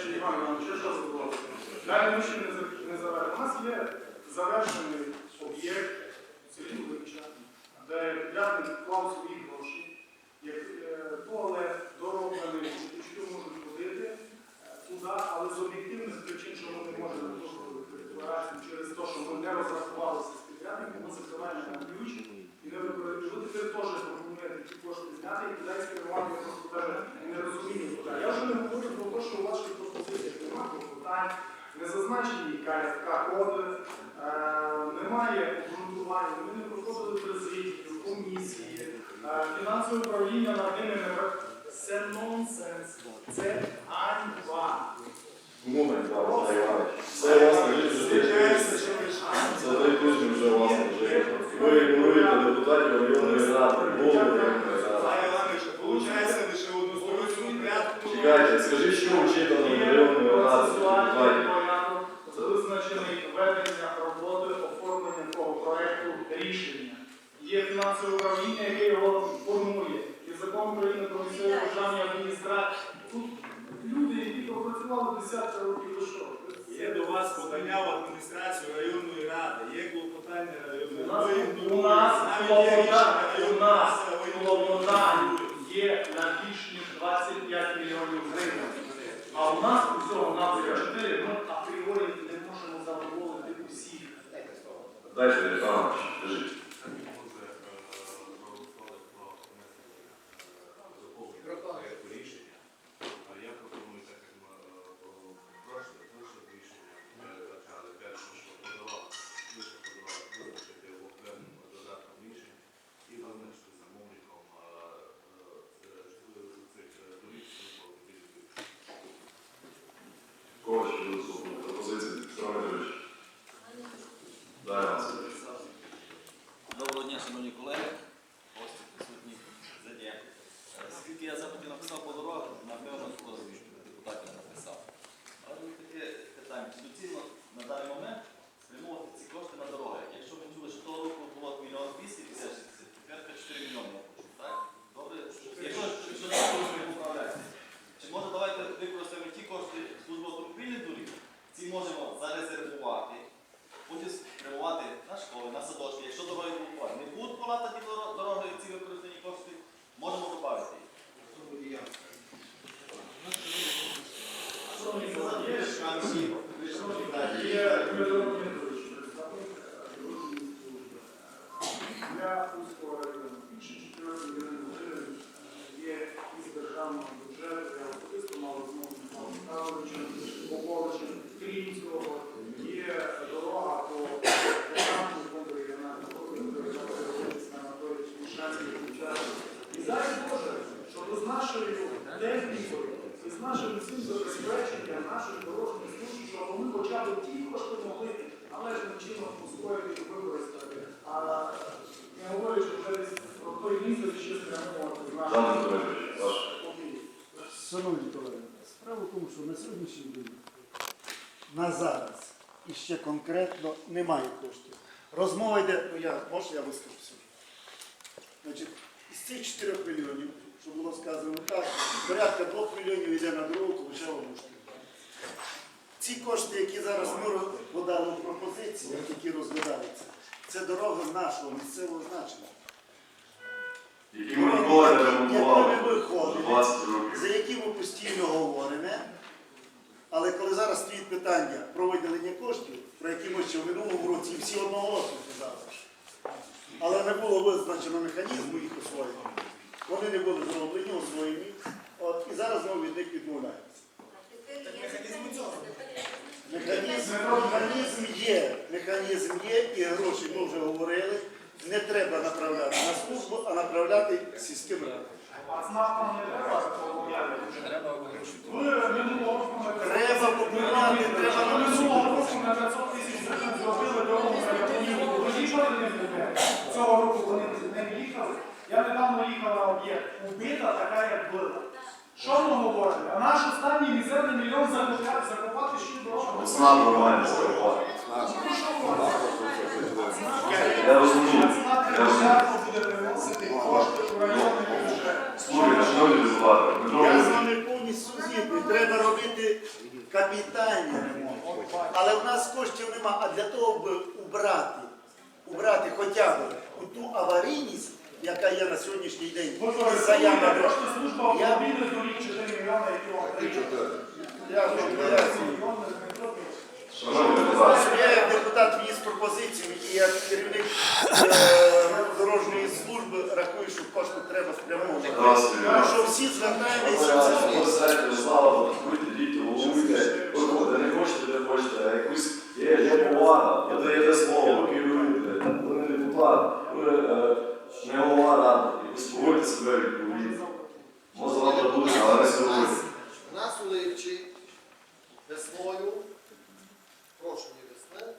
речі, Іван Іванович, що було? Далі ми ще не завершили. У нас є завершений об'єкт Селінковича, де підрядник вклав свої гроші, як е, поле дороблене, що можуть ходити е, туди, але з об'єктивних причин, що ми не можемо декларацію через те, що ми не розрахувалися з підрядником, ми закриваємо на ключ і не вибирають. Люди теж пропонують ті кошти зняти і кудись керувати просто навіть не розуміють. Я вже не говорю про що у ваших пропозиціях немає питань, не зазначені КСК коди, е, немає обґрунтування, ми не проходили президію, комісії, е, фінансове управління над ними не Це нонсенс, це ганьба. Момент. Це власне. Це тиждень вже власне життя. Ви ігноруєте депутатів районної ради, голову районної ради. Олег Іванович, виходить лише в односторонньому порядку. Чекайте, скажіть, що Є процесуальний депутатів? порядок, визначений ведення роботи оформлення того проекту рішення. Є фінансове управління, яке його формує. І закон України про місцеве державні адміністрації. Тут люди, які пропрацювали десятки років, ви що? Є до вас подання в адміністрацію районної ради, є клопотання районної ради. У нас є клопотання, є на більш 25 мільйонів гривень. А у нас усього на 4, ми апріорі не можемо задоволити усіх. Дайте, Іванович, скажіть. проекту рішення. А Я пропоную так, як ми е, прошле прошле рішення ми почали перше, що подавав, лише подавав визначити в окремому додатком рішень і визначити замовником е, е, е, цих е, доріг службових доріг. Кого ще будуть слухати? Пропозиції, Петро Анатолійович. Дай вам сказати. Доброго дня, шановні колеги, гості присутні задія. Скільки я запитів написав по дорогах, напевно, хто з депутатів написав. Але тут таке питання. Чи доцільно на даний момент спрямовувати ці кошти на дороги? Якщо ми чули, що того року було мільйон 200 тисяч, тепер 4 мільйони я почув, так? Добре? Якщо якщо не ми поправляється. Чи може давайте використаємо ті кошти служби автомобільних доріг, ці можемо зарезервувати, потім спрямувати на школи, на садочки, якщо дороги будуть платні. Не будуть платити ті доро- дороги, ці використані кошти, можемо добавити їх. Шановні колеги, є шанси. Шановні колеги, є Дмитро Дмитрович, представник е, дорожньої служби. Для Кузького району більше 4 мільйонів гривень е, є із державного бюджету. Я особисто мав змогу з Павлом Михайловичем, Поповичем. Крім цього, є дорога по Державному фонду регіонального розвитку, яка переводиться на Анатолій Шанський учасник. І дай Боже, щоб з нашою технікою і з нашим всім забезпеченням наших дорожніх служб, щоб вони хоча б ті кошти могли належним чином устроїти і використати. А не говорячи вже десь про той місяць ще спрямовувати з. Шановні колеги, справа в тому, що на сьогоднішній день, на зараз, і ще конкретно немає коштів. Розмова йде, ну я, може я вискажуся. Значить, із цих 4 мільйонів, що було сказано так, порядка 2 мільйонів йде на дорогу Ковичева Мушки. Ці кошти, які зараз ми подали в пропозиції, які розглядаються, це дороги нашого місцевого значення. Які ми ніколи не ремонтували за виходимо, 20 років. за які ми постійно говоримо. Але коли зараз стоїть питання про виділення коштів, про які ми ще в минулому році всі одноголосно казали, але не було визначено механізму їх освоєння, вони не були зроблені, освоєні, от, і зараз знову від них відмовляємося. Механізм, механізм є, механізм є, і гроші ми вже говорили. Не треба направляти на службу, а направляти сільським радам. Треба ми Треба на минулого року на 500 тисяч гривень зробили дорогу зробили? Цього року вони не їхали. Я недавно їхав на об'єкт. Убита така, як була. Що ми говоримо? А наш останній мізерний мільйон закупати, закупати ще. Ну, що ви говорите? Я розумію. Я розумію. буде приносити кошти у районний бюджет. Слухайте, шановні депутати, Дмитро Я з вами повністю згідний. Треба робити капітальний ремонт. Але в нас коштів нема. А для того, аби убрати, убрати хоча б ту аварійність, яка є на сьогоднішній день. Заява. служба автомобільних доріг 4 мільйони, які Я вже. Я депутат вніс пропозицію, і я керівник е, дорожньої служби рахую, що кошти треба спрямовувати. Тому що всі звертаються звертаємося. Не хочете, не хочете, а якусь є повага, я дає слово, керуєте, ви депутат, ви е, не Поводьте себе відповідно. Може, завтра буде, але не сьогодні. У нас у Ливчі весною, прошу не весни,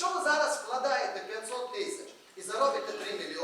Якщо ви зараз вкладаєте 500 тисяч і заробите 3 мільйони,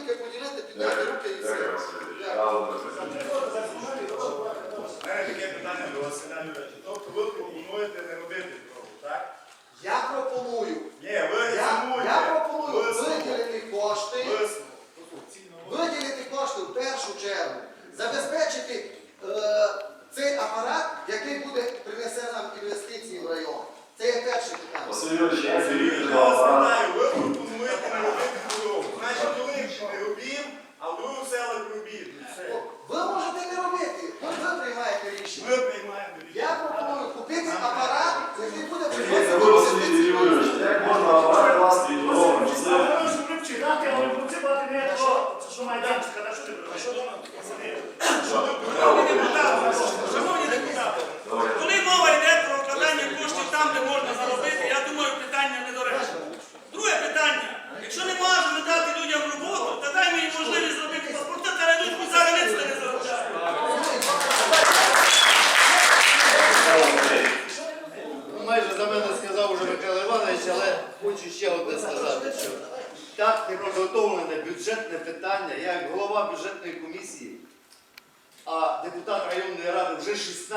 тільки поділити, підняти руки і все. мене. Тобто ви пропонуєте не робити так? Я пропоную.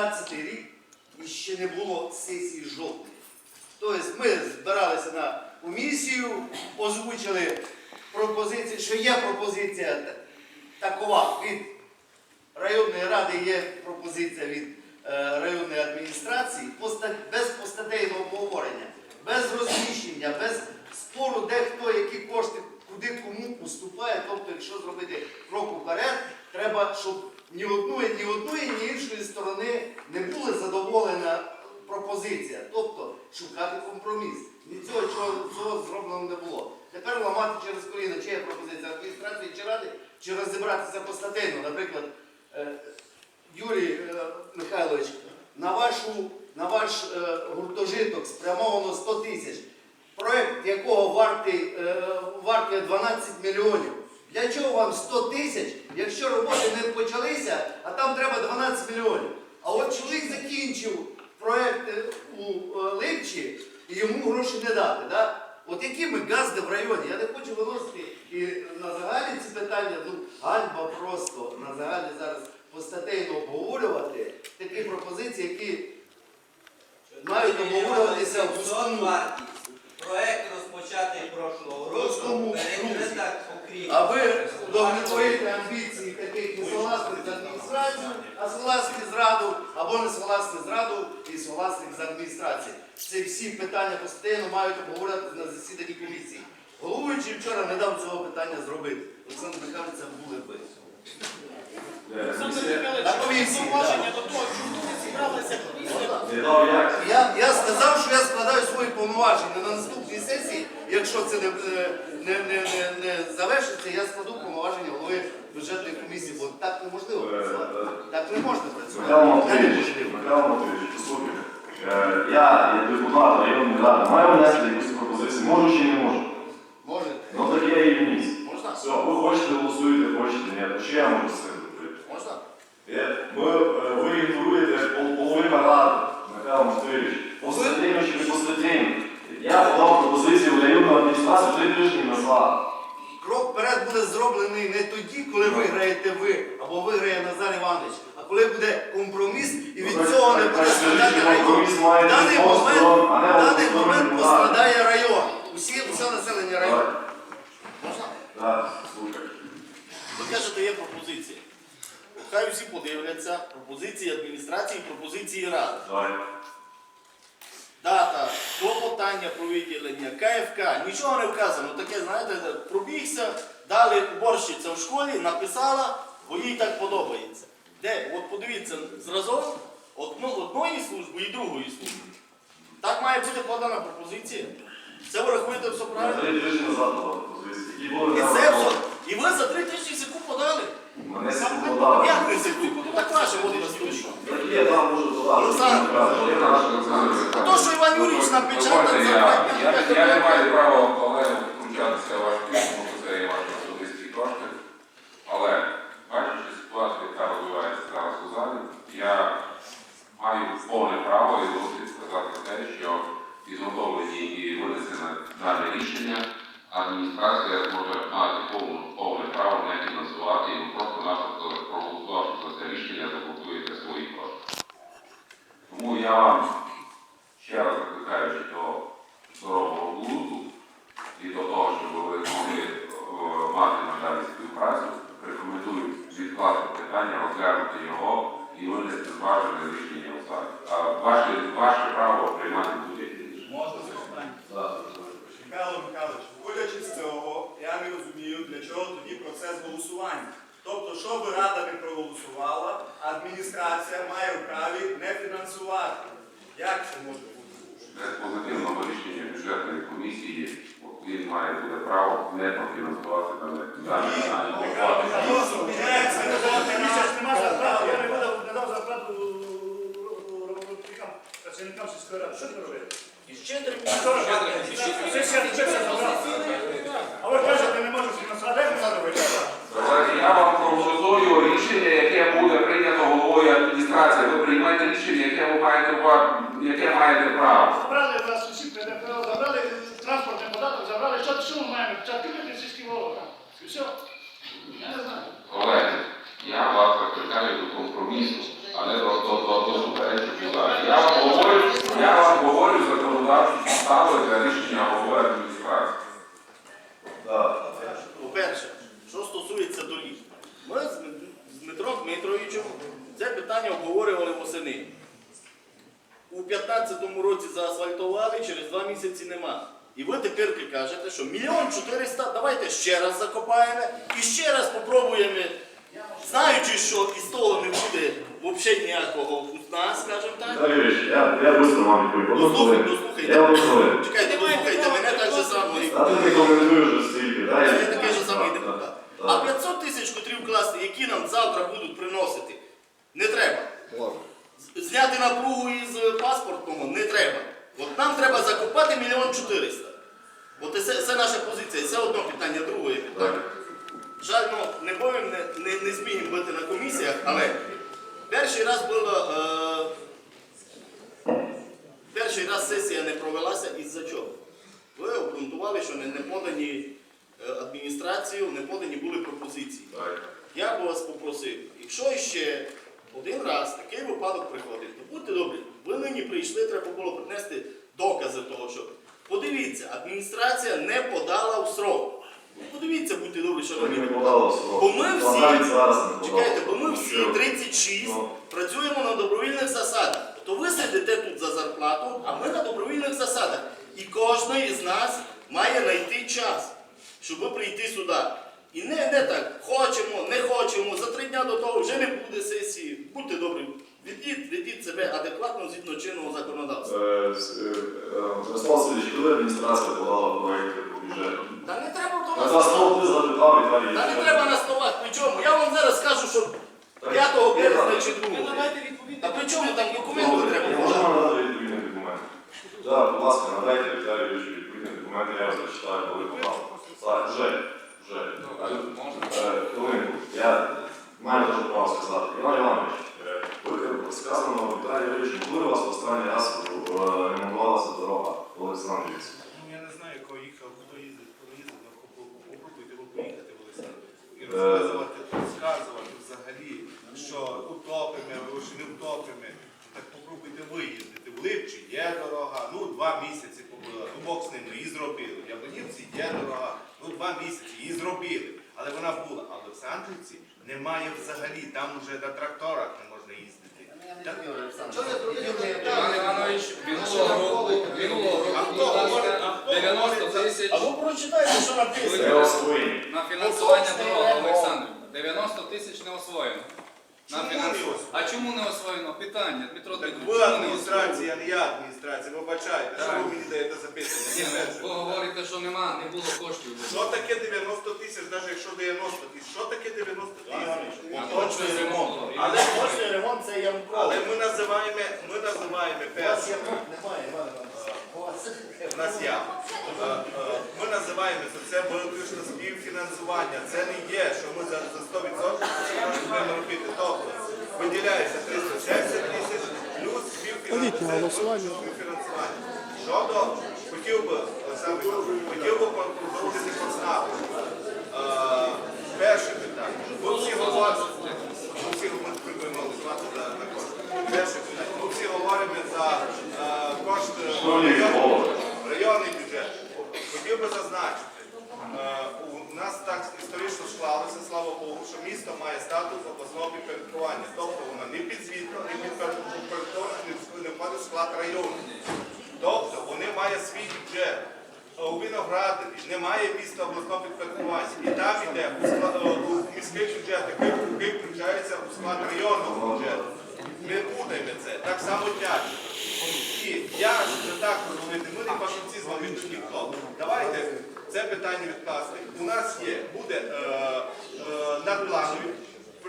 15 рік і ще не було сесії жодної. Тобто ми збиралися на комісію, озвучили пропозиції, що є пропозиція такова від районної ради, є пропозиція від е, районної адміністрації без постатейного обговорення, без розміщення, без спору, де хто які кошти куди кому поступає. Тобто, якщо зробити крок уперед, треба, щоб ні одної, ні одної, ні іншої сторони не була задоволена пропозиція. Тобто шукати компроміс. Ні цього чого, цього зроблено не було. Тепер ламати через коліно, чия пропозиція адміністрації чи ради, чи розібратися по статейно. Наприклад, е, Юрій е, Михайлович, на вашу, на ваш е, гуртожиток спрямовано 100 тисяч, проєкт якого вартий, вартує 12 мільйонів. Для чого вам 100 тисяч, якщо роботи не почалися, а там треба 12 мільйонів. А от чоловік закінчив проєкт е, у е, Липчі і йому гроші не дати. Да? От які ми газди в районі? Я не хочу виносити і на загалі ці питання, ну гальба просто на загалі зараз постатейно обговорювати такі пропозиції, які мають обговорюватися в вартість. Проект розпочатий прошлого року. А ви удовлетворите амбіції таких несогласних з адміністрацією, а согласних з раду, або не согласних з раду і согласних з адміністрацією. Це всі питання постійно мають обговорювати на засіданні комісії. Головуючий вчора не дав цього питання зробити. Олександр Михайлович, це були ви. Е, На комісії. Я, я сказав, що я складаю свої повноваження на наступній сесії. Якщо це не, не, не, не, не завершиться, я складу повноваження голови бюджетної комісії, бо так неможливо працювати. Так не можна працювати. Михайло Матвійович, послухайте. Е, Я, як депутат районної ради, маю внести якусь пропозицію. Можу чи не можу? Можете? Ну так я її вніс. Можна? Все, ви хочете голосуєте, хочете, ні. Що я можу з цим зробити? Можна? Е, Ми, е, ви ігноруєте пол- половина ради, Михайло Матвійович. Постатейно чи не постатейно. Я подав пропозицію в районну адміністрацію три тижні назад. Крок вперед буде зроблений не тоді, коли виграєте ви або виграє Назар Іванович, а коли буде компроміс і від Ну, цього не так, буде так, страдати скажіть, район. компроміс має В даний бути момент, двосторонній, а не в даний односторонній момент влади. пострадає район. Усі, усе населення району. Так, Можна? так, слухай. Ви кажете, є пропозиція. Подивляться пропозиції адміністрації, пропозиції ради. Дата, клопотання про виділення, КФК, нічого не вказано. Таке, знаєте, пробігся, дали уборщиця в школі, написала, бо їй так подобається. Де? От подивіться, зразок одно, одної служби і другої служби. Так має бути подана пропозиція. Це ви рахуєте все правильно? І це все. І ви за три тижні секу подали. Мене секунду подали. Не? Так там можу подати. Я То, що Іван Юрійович за я, я, я не маю права Олегу втручатися в ваш бізнес, тому що це є ваші особисті кошти. Але бачачи ситуацію, яка розвивається зараз у залі, я маю повне право і досить сказати те, що підготовлені і винесене дане рішення, адміністрація може мати повне, повне право не фінансувати і просто-напросто проголосувавши за це рішення, заблокуєте свої кошти. Тому я вам ще раз закликаючи до здорового глузду і до того, щоб ви могли е, мати надалі співпрацю, рекомендую відкласти питання, розглянути його і винести зважене рішення у залі. А ваше, ваше право приймати будь-які рішення. Можна запитання? Михайло Михайлович, виходячи з цього, я не розумію, для чого тоді процес голосування. Тобто, що би рада не проголосувала, адміністрація має в праві не фінансувати. Як це може бути? Позитивного рішення бюджетної комісії він має буде право не профінансувати дане питання. Працівникам сільської ради. Що ти Сесія. А ви кажете, не можу фінансувати. Я вам прогнозую рішення, яке буде прийнято головою адміністрації. Ви приймаєте рішення, яке ви маєте яке маєте право. Забрали в нас усі ПДФО, забрали транспортний податок, забрали. Що, що ми маємо? Вийти сільські. І все. Я не знаю. Колеги, я вас закликаю до компромісу, а не до, до, до, до суперечок. Я вам говорю, я вам говорю законодавчі підстави для рішення голови адміністрації. Так. По-перше, що стосується доріг. Ми з з Дмитром Дмитровичем це питання обговорювали восени. У 15-му році заасфальтували, через два місяці нема. І ви тепер кажете, що мільйон чотириста, давайте ще раз закопаємо і ще раз попробуємо, знаючи, що із того не буде взагалі ніякого вкусна, скажімо так. Я, я быстро вам відповім. Дослухайте, дослухайте. Я. Чекайте, дослухайте мене так же само. А ти не коментуєш вже стільки, Я так? такий же самий депутат. А 500 тисяч, котрі вкласти, які нам завтра будуть приносити, не треба. З- Зняти напругу із е, паспортного не треба. От нам треба закопати мільйон чотириста. От це, це наша позиція. Це одне питання, друге питання. Жаль, ну, не будемо, не, не, не зміємо бути на комісіях, але перший раз було. Е, перший раз сесія не провелася із-за чого? Ви обґрунтували, що не, не подані е, адміністрацію, не подані були пропозиції. Я би вас попросив, якщо ще один раз такий випадок приходить, то будьте добрі, ви нині прийшли, треба було принести докази того, що подивіться, адміністрація не подала в срок. Ну, Подивіться, будьте добрі, що срок. Бо ми всі-. Чекайте, бо ми всі 36 Ну. працюємо на добровільних засадах. То ви сидите тут за зарплату, а ми на добровільних засадах. І кожен із нас має знайти час, щоб прийти сюди. І не, не так, хочемо, не хочемо, за три дня до того вже не буде сесії. Будьте добрі, ведіть, ведіть себе адекватно згідно чинного законодавства. Е, е, е, Мирослав Васильович, коли адміністрація подала проєкт по бюджету? Та не треба тому. два стол ти запитав і далі. Та не треба на словах, при чому? Я вам зараз скажу, що 5 березня чи 2. Та при чому там документи треба? Вам надати відповідний документ? Так, будь ласка, надайте Віталію Юрійовичу відповідний документ, я його зачитаю, коли попав. Так, вже, вже. Е, Хвилинку, я маю дуже право сказати. Іван Іванович, е, ви сказано Віталію Юрійовичу, коли у вас в останній раз е, ремонтувалася дорога в Олександрівці? Ну, я не знаю, кого їхав, хто їздить, коли їздить, але попробуйте ви поїхати в Олександрівську. І Е. розказувати, розказувати взагалі, що утопимо, або не утопимо. Так попробуйте виїздити. В Липчі є дорога, ну два місяці побула, ну бог з ними, її зробили. В Яблонівці є дорога, ну два місяці, її зробили. Але вона була. А в Олександрівці немає взагалі, там вже на тракторах не можна їздити. Що? Іван Іванович, минулого року, минулого А року, будь ласка, 90 тисяч А ви прочитайте, що написано. На фінансування дороги. Олександрівна. 90 тисяч не освоєно. На? А чому не освоєно? Питання, Дмитро Так Дмитрович, ви чому не освоєно? адміністрація, а не я адміністрація. Вибачайте, що ви мені даєте запитання? Ні, Це ну, ви говорите, що нема, не було коштів. Що таке 90 тисяч, навіть якщо 90 тисяч? Що таке 90 тисяч? Точний ремонт. Але точний ремонт це Янко. Але ми називаємо, ми називаємо У вас перше. є немає, Іван Іванович. У нас я. Е, е, Ми називаємо це, виключно співфінансування. Це не є, що ми за, за 100% маємо робити. Тобто виділяється 370 тисяч плюс співфінансування. співфінансування. Щодо, хотів би, Олександр хотів би продовжити по СНАПу. Е, Перше питання. Ви всі говорите, ми всі ми голосувати за за кошти. Перше питання. Ми всі говоримо за е, кошти Шановні голови. Районний бюджет. Хотів би зазначити, е, у нас так історично склалося, слава Богу, що місто має статус обласного підпорядкування. Тобто воно не підзвітно, не підпорядковане, не входить склад району. Тобто вони мають свій бюджет. У Виноградові немає міста обласного підпорядкування. І там іде у склад- е, у міський бюджет, який включається у склад районного бюджету. Не будемо це. Так само дядько. І я не так розуміти, ми не фахівці з вами тут ніхто. Давайте це питання відкласти. У нас є, буде е, е, надпланові.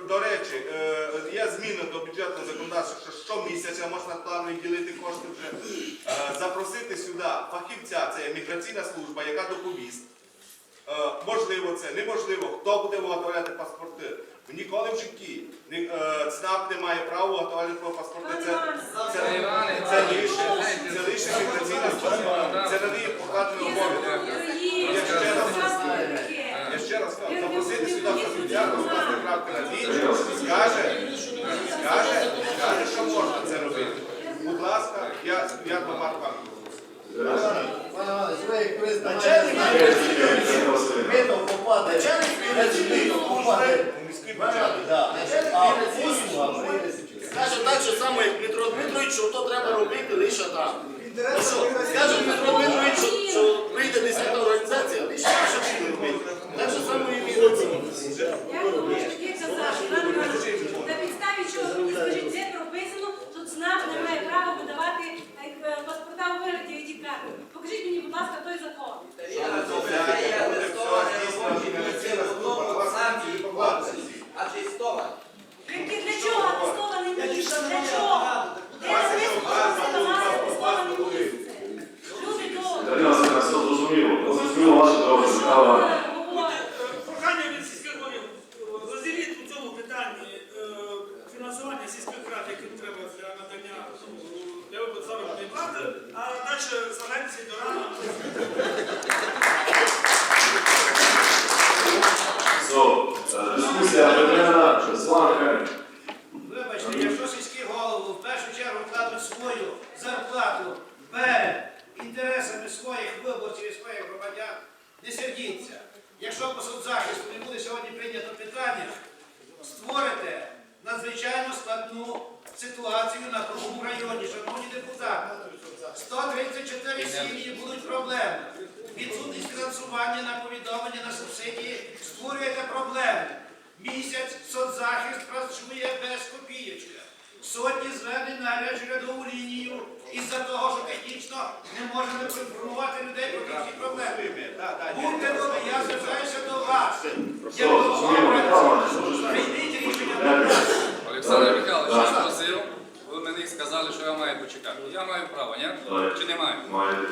До речі, е, є зміни до бюджетного законодавства, що щомісяця можна планові ділити кошти вже. Е, запросити сюди фахівця, це є міграційна служба, яка доповість. Е, можливо це, неможливо, хто буде виготовляти паспорти. Ніколи в житті ні- е, ЦНАП не має права виготовляти паспорти. Це, це, Це це лише, знаєте, це лише міграційна служба. Це на неї покладений обов'язок. Я ще раз, я ще раз кажу, запросити сюди фахівця, розкласти крапки на дві, скаже, скаже, скаже, що можна це робити. Будь ласка, я, я до Як турист Начальник Митов попаде. Начальник митов попаде. Міський Іван бюджет. Іванович, да. А А послуга, послуга, Скаже так же само, як Дмитро Дмитрович, що то треба робити лише там. Ну що, Скаже Дмитро Дмитрович, що, що прийде десята організація, лише що буде робити. Так же само і міграційна. Я думаю, що таке казати, Іван Іванович, на підставі чого мені скажіть, де що ЦНАП не має права видавати е, паспорта у вигляді карти. Покажіть мені, будь ласка, той закон. Які для чого атестований місце? Для чого? Де написано, що атестований місце? Люди. Дарина зрозуміло. Зрозуміло дороги. Плати, а далі звернутися до рана. So, дискусія ведена, Сван Херн. Вибачте, якщо сільські голови в першу чергу кладуть свою зарплату перед інтересами своїх виборців і своїх громадян, не сердіться. Якщо по соцзахисту не буде сьогодні прийнято питання, створите надзвичайно складну ситуацію на кругу районі, шановні депутати. 134 сім'ї будуть проблеми. Відсутність фінансування на повідомлення на субсидії створюєте проблеми. Місяць соцзахист працює без копійочки. Сотні звернень на рядову лінію із-за того, що технічно не можемо проінформувати людей про ті проблеми. Будьте добрі, я звертаюся до вас. Обранців. Прийміть рішення. Олександр Михайлович, я спросив, ви мені сказали, що я маю почекати. Я маю право, ні? Чи не маю? Маєте.